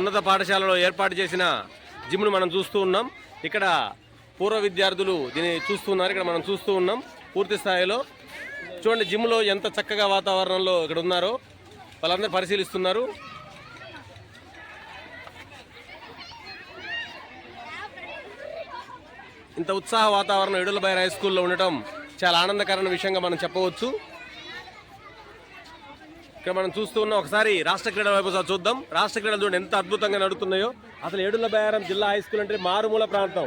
ఉన్నత పాఠశాలలో ఏర్పాటు చేసిన జిమ్ను మనం చూస్తూ ఉన్నాం. ఇక్కడ పూర్వ విద్యార్థులు దీన్ని చూస్తున్నారు ఇక్కడ మనం చూస్తూ ఉన్నాం పూర్తి స్థాయిలో. చూడండి జిమ్లో ఎంత చక్కగా వాతావరణంలో ఇక్కడ ఉన్నారో వాళ్ళందరూ పరిశీలిస్తున్నారు. ఇంత ఉత్సాహ వాతావరణం ఎడులబైర్ హై స్కూల్లో ఉండటం చాలా ఆనందకరమైన విషయంగా మనం చెప్పవచ్చు. ఇక్కడ మనం చూస్తూ ఉన్నాం ఒకసారి రాష్ట్ర క్రీడల వైపు చూద్దాం. రాష్ట్ర క్రీడలు చూడండి ఎంత అద్భుతంగా నడుతున్నాయో అసలు ఏడుల బయారం జిల్లా హై స్కూల్ అంటే మారుమూల ప్రాంతం.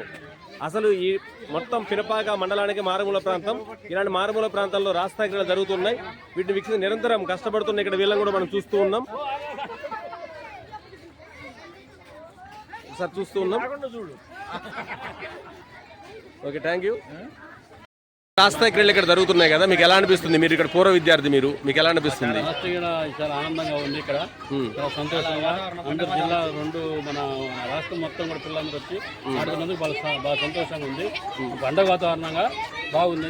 అసలు ఈ మొత్తం పినపాక మండలానికి మారుమూల ప్రాంతం. ఇలాంటి మారుమూల ప్రాంతాల్లో రాష్ట్ర క్రీడలు జరుగుతున్నాయి. వీటిని వీక్షించి నిరంతరం కష్టపడుతున్న ఇక్కడ వీళ్ళని కూడా మనం చూస్తూ ఉన్నాం. ఒకసారి చూస్తూ ఉన్నాం. ఓకే థ్యాంక్ యూ రాష్ట్ర క్రీడలు ఇక్కడ జరుగుతున్నాయి కదా మీకు ఎలా అనిపిస్తుంది? మీరు ఇక్కడ పూర్వ విద్యార్థి మీరు మీకు ఎలా అనిపిస్తుంది? చాలా ఆనందంగా ఉంది ఇక్కడ. సంతోషంగా అందరు జిల్లా రెండు మన రాష్ట్రం మొత్తం కూడా పిల్లలందరూ వచ్చి ఆడుతున్నందుకు బాగా సంతోషంగా ఉంది. పండగ వాతావరణంగా బాగుంది.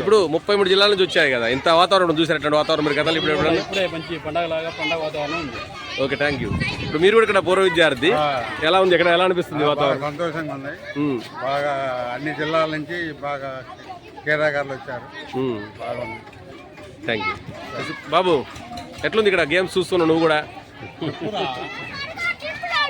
ఇప్పుడు ముప్పై మూడు జిల్లాల నుంచి వచ్చాయి కదా ఇంత వాతావరణం చూసినటువంటి వాతావరణం మీరు గతంలో ఇప్పుడు ఇప్పుడే మంచి పండగలాగా పండగ వాతావరణం ఉంది. Okay thank you. ఇప్పుడు మీరు కూడా ఇక్కడ పూర్వ విద్యార్థి. ఎలా ఉంది? ఇక్కడ ఎలా అనిపిస్తుంది వాతావరణం? సంతోషంగా ఉంది. బాగా అన్ని జిల్లాల నుంచి బాగా క్రీడాకారులు వచ్చారు. ఉమ్, బాగుంది. థ్యాంక్ యూ బాబు ఎట్లుంది ఇక్కడ గేమ్స్ చూస్తున్నావు నువ్వు కూడా?